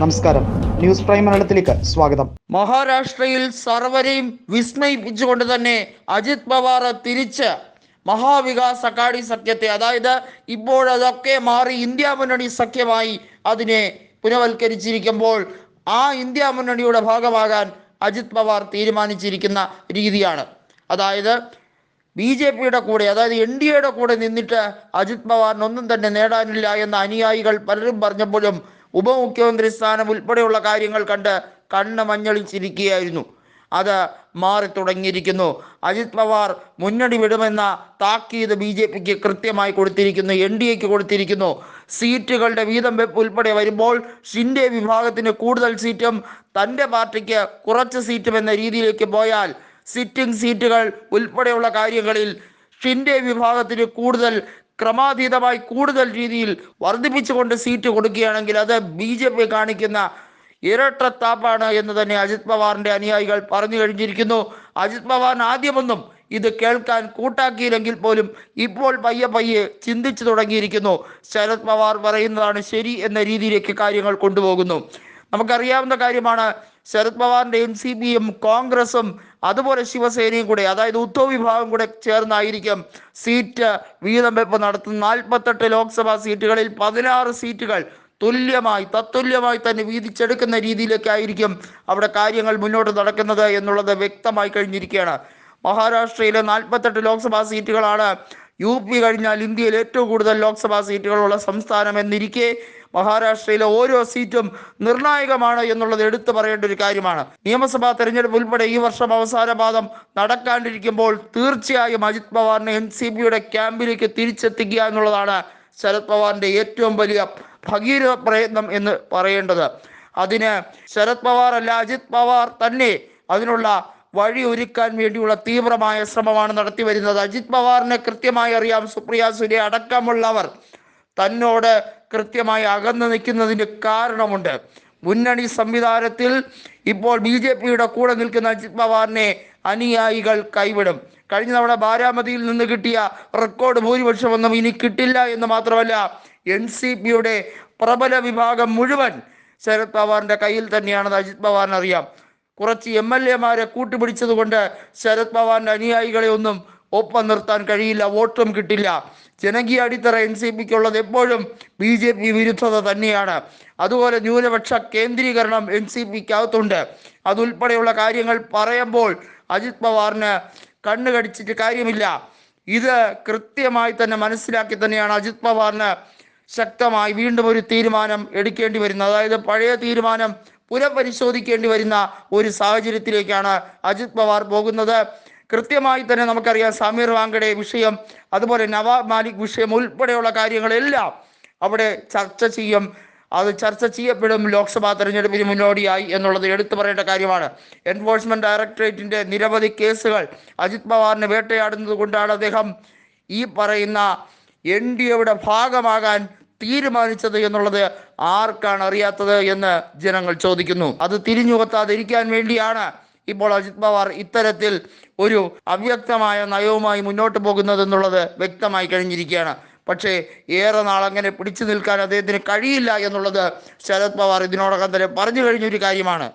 നമസ്കാരം. News prime മലയാളത്തിലേക്ക് സ്വാഗതം. മഹാരാഷ്ട്രയിൽ സർവരെയും വിസ്മയിപ്പിച്ചുകൊണ്ട് തന്നെ അജിത് പവാർ തിരിച്ച് മഹാവികാസ് അഘാടി സഖ്യത്തെ അതായത് ഇപ്പോഴതൊക്കെ മാറി ഇന്ത്യ മുന്നണി സഖ്യമായി അതിനെ പുനവൽക്കരിച്ചിരിക്കുമ്പോൾ ആ ഇന്ത്യ മുന്നണിയുടെ ഭാഗമാകാൻ അജിത് പവാർ തീരുമാനിച്ചിരിക്കുന്ന രീതിയാണ്. അതായത് ബി ജെ പിയുടെ കൂടെ അതായത് എൻ ഡി എയുടെ കൂടെ നിന്നിട്ട് അജിത് പവാറിന് ഒന്നും തന്നെ നേടാനില്ല എന്ന അനുയായികൾ പലരും പറഞ്ഞപ്പോഴും ഉപമുഖ്യമന്ത്രി സ്ഥാനം ഉൾപ്പെടെയുള്ള കാര്യങ്ങൾ കണ്ട് കണ്ണ് മഞ്ഞളിച്ചിരിക്കുകയായിരുന്നു. അത് മാറി തുടങ്ങിയിരിക്കുന്നു. അജിത് പവാർ മുന്നണി വിടുമെന്ന താക്കീത് ബി ജെ പിക്ക് കൃത്യമായി കൊടുത്തിരിക്കുന്നു. എൻ ഡി എക്ക് കൊടുത്തിരിക്കുന്നു. സീറ്റുകളുടെ വീതം വെപ്പ് ഉൾപ്പെടെ വരുമ്പോൾ ഷിൻഡെ വിഭാഗത്തിന് കൂടുതൽ സീറ്റും തന്റെ പാർട്ടിക്ക് കുറച്ച് സീറ്റും എന്ന രീതിയിലേക്ക് പോയാൽ സിറ്റിംഗ് സീറ്റുകൾ ഉൾപ്പെടെയുള്ള കാര്യങ്ങളിൽ ഷിൻഡെ വിഭാഗത്തിന് കൂടുതൽ ക്രമാതീതമായി കൂടുതൽ രീതിയിൽ വർദ്ധിപ്പിച്ചുകൊണ്ട് സീറ്റ് കൊടുക്കുകയാണെങ്കിൽ അത് ബി ജെ പി കാണിക്കുന്ന ഇരട്ടത്താപ്പാണ് എന്ന് തന്നെ അജിത് പവാറിന്റെ അനുയായികൾ പറഞ്ഞു കഴിഞ്ഞിരിക്കുന്നു. അജിത് പവാർ ആദ്യമൊന്നും ഇത് കേൾക്കാൻ കൂട്ടാക്കിയില്ലെങ്കിൽ പോലും ഇപ്പോൾ പയ്യെ പയ്യെ ചിന്തിച്ചു തുടങ്ങിയിരിക്കുന്നു. ശരത് പവാർ പറയുന്നതാണ് ശരി എന്ന രീതിയിലേക്ക് കാര്യങ്ങൾ കൊണ്ടുപോകുന്നു. നമുക്കറിയാവുന്ന കാര്യമാണ് ശരത് പവാറിന്റെ സി കോൺഗ്രസും അതുപോലെ ശിവസേനയും കൂടെ അതായത് ഉദ്ധവ് വിഭാഗം കൂടെ ചേർന്നായിരിക്കും സീറ്റ് വീതം വെപ്പ് നടത്തുന്ന നാൽപ്പത്തെട്ട് ലോക്സഭാ സീറ്റുകളിൽ പതിനാറ് സീറ്റുകൾ തുല്യമായി തത്തുല്യമായി തന്നെ വീതിച്ചെടുക്കുന്ന രീതിയിലേക്കായിരിക്കും അവിടെ കാര്യങ്ങൾ മുന്നോട്ട് നടക്കുന്നത് എന്നുള്ളത് വ്യക്തമായി കഴിഞ്ഞിരിക്കുകയാണ്. മഹാരാഷ്ട്രയിലെ നാൽപ്പത്തെട്ട് ലോക്സഭാ സീറ്റുകളാണ് യു പി കഴിഞ്ഞാൽ ഇന്ത്യയിൽ ഏറ്റവും കൂടുതൽ ലോക്സഭാ സീറ്റുകളുള്ള സംസ്ഥാനം എന്നിരിക്കെ മഹാരാഷ്ട്രയിലെ ഓരോ സീറ്റും നിർണായകമാണ് എന്നുള്ളത് എടുത്തു പറയേണ്ട ഒരു കാര്യമാണ്. നിയമസഭാ തെരഞ്ഞെടുപ്പ് ഉൾപ്പെടെ ഈ വർഷം അവസാന പാദം നടക്കാണ്ടിരിക്കുമ്പോൾ തീർച്ചയായും അജിത് പവാറിനെ എൻ സി പിയുടെ ക്യാമ്പിലേക്ക് തിരിച്ചെത്തിക്കുക എന്നുള്ളതാണ് ശരത് പവാറിന്റെ ഏറ്റവും വലിയ ഭഗീര പ്രയത്നം എന്ന് പറയേണ്ടത്. അതിന് ശരത് പവാർ അല്ല അജിത് പവാർ തന്നെ അതിനുള്ള വഴി ഒരുക്കാൻ വേണ്ടിയുള്ള തീവ്രമായ ശ്രമമാണ് നടത്തി വരുന്നത്. അജിത് പവാറിനെ കൃത്യമായി അറിയാം. സുപ്രിയ സുരെ അടക്കമുള്ളവർ തന്നോട് കൃത്യമായി അകന്നു നിൽക്കുന്നതിന് കാരണമുണ്ട്. മുന്നണി സംവിധാനത്തിൽ ഇപ്പോൾ ബി ജെ പിയുടെ കൂടെ നിൽക്കുന്ന അജിത് പവാറിനെ അനുയായികൾ കൈവിടും. കഴിഞ്ഞ തവണ ബാരാമതിയിൽ നിന്ന് കിട്ടിയ റെക്കോർഡ് ഭൂരിപക്ഷമൊന്നും ഇനി കിട്ടില്ല എന്ന് മാത്രമല്ല എൻ സി പിയുടെ പ്രബല വിഭാഗം മുഴുവൻ ശരത് പവാറിന്റെ കയ്യിൽ തന്നെയാണെന്ന് അജിത് പവാറിന് അറിയാം കുറച്ച് എം എൽ എമാരെ കൂട്ടുപിടിച്ചത് കൊണ്ട് ശരത് പവാറിന്റെ അനുയായികളെ ഒന്നും ഒപ്പം നിർത്താൻ കഴിയില്ല വോട്ടും കിട്ടില്ല. ജനകീയ അടിത്തറ എൻ സി പിക്കുള്ളത് എപ്പോഴും ബി ജെ പി വിരുദ്ധത തന്നെയാണ്. അതുപോലെ ന്യൂനപക്ഷ കേന്ദ്രീകരണം എൻ സി പിക്കകത്തുണ്ട്. അതുൾപ്പെടെയുള്ള കാര്യങ്ങൾ പറയുമ്പോൾ അജിത് പവാറിന് കണ്ണു കടിച്ചിട്ട് കാര്യമില്ല. ഇത് കൃത്യമായി തന്നെ മനസ്സിലാക്കി തന്നെയാണ് അജിത് പവാറിന് ശക്തമായി വീണ്ടും ഒരു തീരുമാനം എടുക്കേണ്ടി വരുന്നത്. അതായത് പഴയ തീരുമാനം പുനഃപരിശോധിക്കേണ്ടി വരുന്ന ഒരു സാഹചര്യത്തിലേക്കാണ് അജിത് പവാർ പോകുന്നത്. കൃത്യമായി തന്നെ നമുക്കറിയാം സമീർ വാങ്കയുടെ വിഷയം അതുപോലെ നവാബ് മാലിക് വിഷയം ഉൾപ്പെടെയുള്ള കാര്യങ്ങളെല്ലാം അവിടെ ചർച്ച ചെയ്യും. അത് ചർച്ച ചെയ്യപ്പെടും ലോക്സഭാ തെരഞ്ഞെടുപ്പിന് മുന്നോടിയായി എന്നുള്ളത് എടുത്തു പറയേണ്ട കാര്യമാണ്. എൻഫോഴ്സ്മെന്റ് ഡയറക്ടറേറ്റിന്റെ നിരവധി കേസുകൾ അജിത് പവാറിനെ വേട്ടയാടുന്നത് കൊണ്ടാണ് അദ്ദേഹം ഈ പറയുന്ന എൻ ഡി എയുടെ ഭാഗമാകാൻ തീരുമാനിച്ചത് എന്നുള്ളത് ആർക്കാണ് അറിയാത്തത് എന്ന് ജനങ്ങൾ ചോദിക്കുന്നു. അത് തിരിഞ്ഞുകൊത്താതിരിക്കാൻ വേണ്ടിയാണ് ഇപ്പോൾ അജിത് പവാർ ഇത്തരത്തിൽ ഒരു അവ്യക്തമായ നയവുമായി മുന്നോട്ട് പോകുന്നത് എന്നുള്ളത് വ്യക്തമായി കഴിഞ്ഞിരിക്കുകയാണ്. പക്ഷേ ഏറെ നാൾ അങ്ങനെ പിടിച്ചു നിൽക്കാൻ അദ്ദേഹത്തിന് കഴിയില്ല എന്നുള്ളത് ശരത് പവാർ ഇതിനോടകം തന്നെ പറഞ്ഞു കഴിഞ്ഞൊരു കാര്യമാണ്.